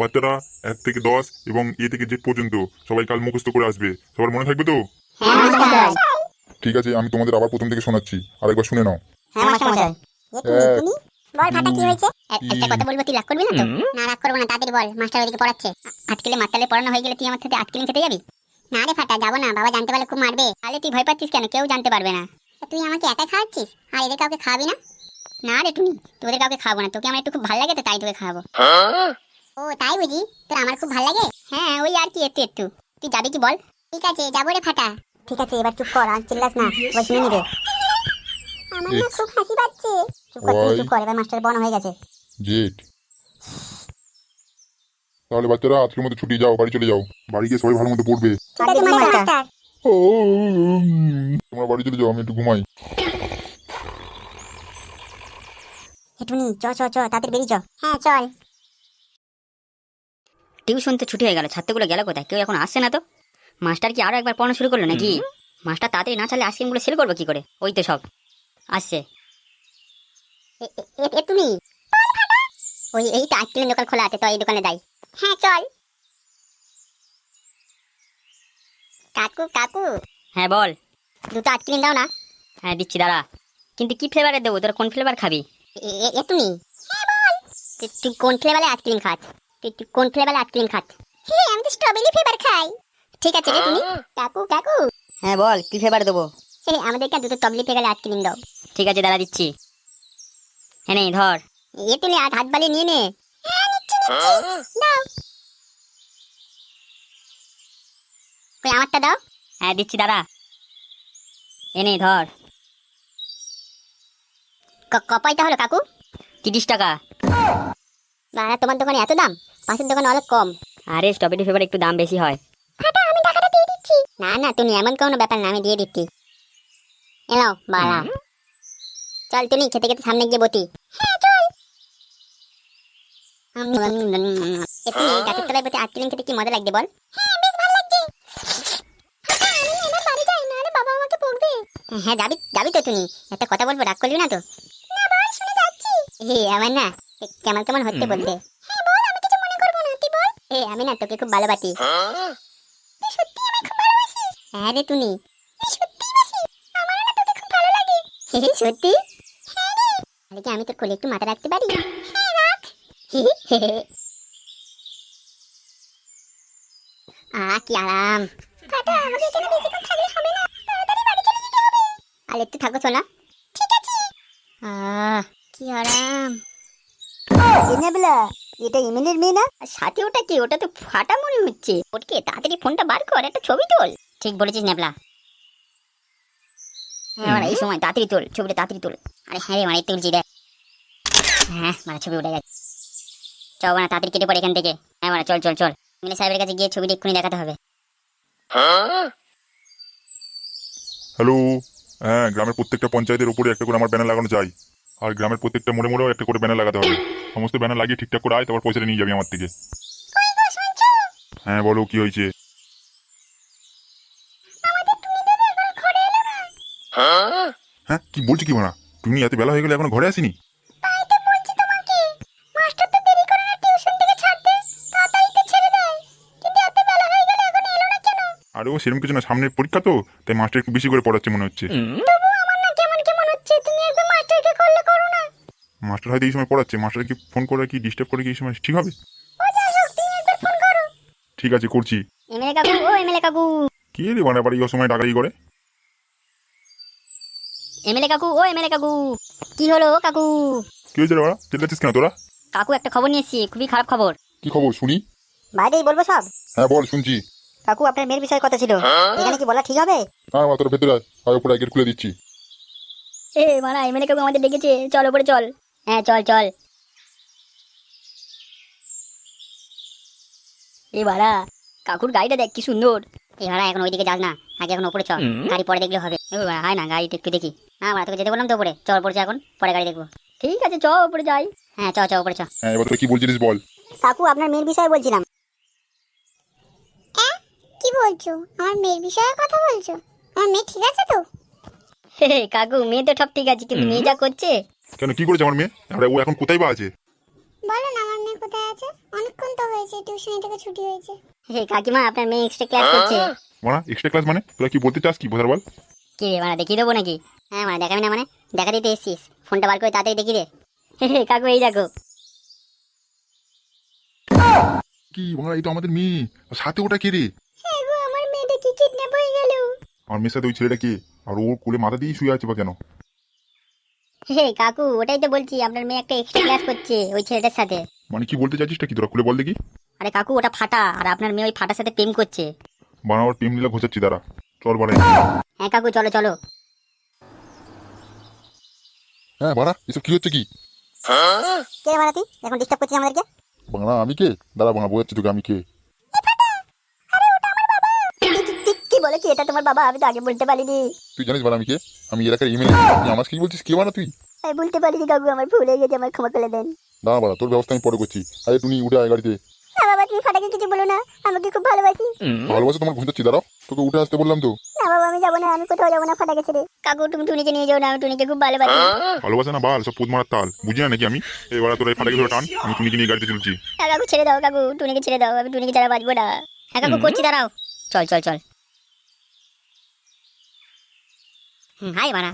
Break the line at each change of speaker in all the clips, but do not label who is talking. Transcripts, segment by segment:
বাচ্চারা এক থেকে দশ এবং এ থেকে জেড পর্যন্ত সবাই কাল মুখস্থ করে আসবে। সবার মনে থাকবে তো?
হ্যাঁ
ঠিক আছে আমি তোমাদের আবার প্রথম থেকে শোনাচ্ছি। আরেকবার শুনে নাও।
হ্যাঁ মাস্টার
এক,
বল ফাটা কি হয়েছে?
একটা কথা বলব তুই রাগ করবি না তো?
না রাগ করব না তাদের বল মাস্টার ওদিকে পড়াচ্ছে।
আজকেলে মাতালে পড়ানো হয়ে গেলে তুই আমার সাথে আটকিলিং খেতে যাবি?
না রে ফাটা যাব না বাবা জানতে পারলে খুব মারবে।
তাহলে তুই ভয় পাচ্ছিস কেন? কেউ জানতে পারবে না।
তুই আমাকে একা খাওয়াচ্ছিস? আর এদের কাউকে খাওয়াবি না?
না রে তুমি তোদের কাউকে খাব না তোকে আমার একটু খুব ভালো লাগে তো তাই তোকে খাব
ও তাই বুঝি? তোর আমার খুব ভালো লাগে?
হ্যাঁ ওই আর কি একটু একটু। তুই যাবি কি বল?
ঠিক আছে যাব রে ফাটা। ঠিক আছে এবার চুপ কর আর চিল্লাস না। এবার শুনে নিবে। আমার না খুব হাসি পাচ্ছে। চুপ কর তুই চুপ কর এবার মাস্টার বন হয়ে গেছে।
জেড তাহলে বাচ্চারা আজকের মতো ছুটি যাও বাড়ি চলে যাও। বাড়ি গিয়ে সবাই ভালো মতো পড়বে।
ঠিক আছে মাস্টার। মাস্টার।
ও তোমরা বাড়ি চলে যাও আমি একটু ঘুমাই।
হেটুনি চ চ চ তাদের বেরিয়ে চ। হ্যাঁ চল।
টিউশন তো ছুটি হয়ে গেল ছাত্রগুলো গেল কোথায়? কেউ এখন আসছে না তো? মাস্টার কি আরও একবার পড়ানো শুরু করল নাকি? মাস্টার তাড়াতাড়ি না চালে আইসক্রিমগুলো সেল করব কি করে? ওই তো সব। আসছে।
তুমি?
ওই এই তো আইসক্রিম দোকান খোলা আছে তো এই দোকানে যাই।
হ্যাঁ চল। কাকু কাকু।
হ্যাঁ বল। দুটো আইসক্রিম দাও না। হ্যাঁ দিচ্ছি দাঁড়া। কিন্তু কি ফ্লেভারের দেবো? তোরা কোন ফ্লেভার খাবি?
এ- তুমি?
তুই তুই কোন ফ্লেভারে আইসক্রিম খাস? তুই তুই কোন ফ্লেভারে আইসক্রিম খাস
হ্যাঁ আমি তো স্ট্রবেরি ফ্লেভার খাই।
ঠিক আছে রে তুমি।
কাকু কাকু।
হ্যাঁ বল কি ফ্লেভার দেবো?
এ আমাদেরকে দুটো টবলি ফ্লেভার আইসক্রিম দাও।
ঠিক আছে দাঁড়া দিচ্ছি। হ্যাঁ নেই ধর।
এ তুমি হাত হাত বালিয়ে নিয়ে নে। দাও।
কই আমারটা দাও। হ্যাঁ দিচ্ছি দাঁড়া এনে ধর।
ক- কপাইটা হলো কাকু।
তিরিশ টাকা।
তোমার দোকানে এত দাম? পাশের দোকানে অনেক কম।
আরে স্ট্রবেরি ফ্লেভার একটু দাম বেশি হয়।
আমি টাকাটা দিয়ে দিচ্ছি। না না তুমি এমন কোনো ব্যাপার না আমি দিয়ে দিচ্ছি। এলাও বালা। চল তুমি খেতে খেতে সামনে গিয়ে বটি। হ্যাঁ চল।
একটু এই গাছের তলায় বসে আইসক্রিম খেতে কি মজা লাগবে বল?
হ্যাঁ বেশ ভালো লাগছে। আমি বাড়ি যাই নাহলে বাবা আমাকে বকবে।
হ্যাঁ যাবি যাবি তো তুমি। একটা কথা বলব রাগ করবি না তো?
না বল শুনে যাচ্ছি।
হে আমার না কেমন কেমন হচ্ছে বলতে
হ্যাঁ বল আমি কিছু মনে করব না তুই বল
এ, আমি না তোকে খুব ভালোবাসি।
সত্যি আমাকে খুব ভালোবাসিস।
হ্যাঁ রে তুমি
সত্যি বাসি। আমার না তোকে খুব ভালো লাগে।
সত্যি?
হ্যাঁ রে।
কি আমি তোর কোলে একটু মাথা রাখতে পারি?
হ্যাঁ রাখ।
আহ কি আরাম।
ফাটা আমাকে এখানে বেশিক্ষণ থাকলে হবে না। তাড়াতাড়ি বাড়ি চলে যেতে হবে।
আর, একটু থাকো শোনা
ঠিক আছে।
আহ কি আরাম।
এনেবলা এটা ইমেলের মেয়ে না?
আর সাথে ওটা কি? ওটা তো ফাটা মনে হচ্ছে। ওটকে তাড়াতাড়ি ফোনটা বার কর একটা ছবি তোল। ঠিক বলেছিস নেবলা। হ্যাঁ এই সময় তাড়াতাড়ি তোল ছবিটা তাড়াতাড়ি তোল। আরে হ্যাঁ রে এই তুলছি রে হ্যাঁ মারা ছবি উঠে গেছে। চল মানে তাড়াতাড়ি কেটে পড়ে এখান থেকে। হ্যাঁ মারা চল চল চল। মিলে সাহেবের কাছে গিয়ে ছবিটা এক্ষুনি দেখাতে হবে।
হ্যালো? হ্যাঁ গ্রামের প্রত্যেকটা পঞ্চায়েতের উপরে একটা করে আমার ব্যানার লাগানো চাই। আর গ্রামের প্রত্যেকটা মোড়ে মোড়েও একটা করে ব্যানার লাগাতে হবে। সমস্ত ব্যানার লাগিয়ে ঠিকঠাক করে আয় তারপর পয়সাটা নিয়ে যাবি আমার থেকে। হ্যাঁ বলো কি হয়েছে? হ্যাঁ? কি বলছি কি না তুমি এত বেলা হয়ে গেলে এখন ঘরে আসিনি?
মাস্টার তো দেরি করে না টিউশন থেকে ছাড়তে তাড়াতাড়ি তো ছেড়ে দেয়। কিন্তু এত বেলা হয়ে গেল এখন এলো না কেন?
আরে ও সেরকম কিছু না সামনের পরীক্ষা তো তাই মাস্টার একটু বেশি করে পড়াচ্ছে মনে হচ্ছে। মাস্টার হয়তো এই সময় পড়াচ্ছে। মাস্টার কি ফোন করে কি ডিস্টার্ব করে কি এই সময়? ঠিক হবে? ঠিক আছে করছি।
এমএলএ কাকু ও এমএলএ কাকু।
কি রে মানে বাড়ি ও সময় ডাকাই করে?
এমএলএ কাকু ও এমএলএ কাকু। কি হলো কাকু?
কি হয়েছে রে বাড়া? চিল্লাচ্ছিস কেন তোরা?
কাকু একটা খবর নিয়ে এসেছি খুবই খারাপ খবর।
কি খবর শুনি?
বাইরেই বলব সব?
হ্যাঁ বল শুনছি।
কাকু আপনার মেয়ের বিষয়ে কথা ছিল। এখানে কি বলা ঠিক হবে?
হ্যাঁ তোরা ভেতরে আয়। আয় উপরে গেট খুলে দিচ্ছি।
এ মারা এমএলএ কাকু আমাদের ডেকেছে। চল ওপরে চল। হ্যাঁ চল চল। এ বাড়া কাকুর গাড়িটা দেখ কি সুন্দর। এ ভাড়া এখন ওইদিকে যাস না। আগে এখন ওপরে চল। গাড়ি পরে দেখলে হবে। হয় না গাড়িটা একটু দেখি। না বাড়া তোকে যেতে বললাম তো ওপরে। চল চল এখন পরে গাড়ি দেখব। ঠিক আছে চ ওপরে যাই। হ্যাঁ চ চ ওপরে চ।
হ্যাঁ এবার তোরা কি বলছিলিস বল।
কাকু আপনার মেয়ের বিষয়ে বলছিলাম। কি বলছো? আমার মেয়ের বিষয়ে কথা বলছো? আমার মেয়ে ঠিক আছে তো?
হে হে, কাকু মেয়ে তো সব ঠিক আছে কিন্তু মেয়ে যা করছে
কেন কি করেছে আমার মেয়ে? আরে ও এখন কোথায় বা আছে?
বলো না আমার মেয়ে কোথায় আছে? অনেকক্ষণ তো হয়েছে টিউশনি থেকে ছুটি হয়েছে।
হে কাকিমা আপনার মেয়ে এক্সট্রা ক্লাস করছে।
মারা এক্সট্রা ক্লাস মানে? তোরা কি বলতে চাস কি বোঝার বল?
কি রে মানে দেখিয়ে দেবো নাকি? হ্যাঁ মানে দেখাবি না মানে? দেখা দিতে এসছিস। ফোনটা বার করে তাড়াতাড়ি দেখি রে। হে কাকু এই দেখো।
কি এই তো আমাদের মেয়ে। আর সাথে ওটা কে রে?
হ্যাঁ গো আমার মেয়েটা কি কিডন্যাপ হয়ে গেল?
আমার মেয়ের সাথে ওই ছেলেটা কে? আর ওর কোলে মাথা দিয়ে শুয়ে আছে বা কেন?
হে কাকু ওটাই তো বলছি আপনার মেয়ে একটা এক্সট্রা ক্লাস করছে ওই ছেলেটার সাথে।
মানে কি বলতে চাচ্ছিস কি? তোরা খুলে বল দেখি।
আরে কাকু ওটা ফাটা আর আপনার মেয়ে ওই ফাটার সাথে প্রেম করছে।
বানাবার টিম লীলা ঘোষাচ্ছি দাঁড়া। চল বাড়াই
হ্যাঁ কাকু চলো চলো।
হ্যাঁ বাড়া এসব কি হচ্ছে কি?
কে রে মারাতি এখন ডিস্টার্ব করছিস আমাদেরকে?
বাংলা আমি কে? দাঁড়া বাংলা বোঝাচ্ছি তোকে আমি কে
কি- বলে কি এটা তোমার বাবা? আমি তো আগে বলতে পারিনি।
তুই জানিস বাড়া আমি কে? আমি এলাকার ইমেল আমার কি বলছিস? কে বানা তুই?
আমি বলতে পারিনি কাকু আমার ভুল হয়ে গেছে আমার ক্ষমা করে দেন।
দাঁড়া বাড়া তোর ব্যবস্থা আমি পরে করছি। আরে তুমি উঠে আয় গাড়িতে।
না বাবা তুমি ফাটাকে কিছু বলো না। আমাকে খুব ভালোবাসি।
ভালোবাসা তোমার ঘুমোচ্ছি দাঁড়াও। তোকে উঠে আসতে বললাম তো।
না বাবা আমি যাব না আমি কোথাও যাব না ফাটাকে ছেড়ে। কাকু তুমি টুনিকে নিয়ে যাও না আমি টুনিকে খুব ভালোবাসি।
ভালোবাসা না বাল সব পুদ মারার তাল। বুঝি না নাকি আমি? এবার তোরা এই ফাটাকে ধরে টান আমি টুনিকে নিয়ে গাড়িতে চলছি।
কাকু ছেড়ে দাও কাকু টুনিকে ছেড়ে দাও আমি টুনিকে ছাড়া বাঁচবো না। হ্যাঁ কাকু করছি দাঁড়াও। চল চল চল। হাই মারা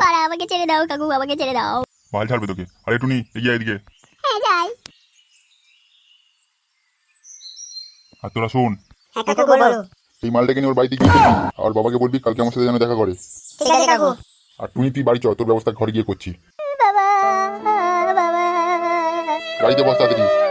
পাড়া আমাকে ছেড়ে দাও কাকু আমাকে ছেড়ে দাও।
বাল ছাড়বে তোকে। আরে টুনি এগিয়ে আয় এদিকে।
হ্যাঁ যাই।
আর তোরা শোন।
হ্যাঁ কাকু বলো।
এই মালটাকে নিয়ে ওর বাড়িতে গিয়ে করবি আর বাবাকে বলবি কালকে আমার সাথে যেন দেখা করে।
ঠিক আছে কাকু।
আর তুই তুই বাড়ি চ তোর ব্যবস্থা ঘরে গিয়ে করছি।
বাবা বাবা
গাড়িতে বস তাড়াতাড়ি।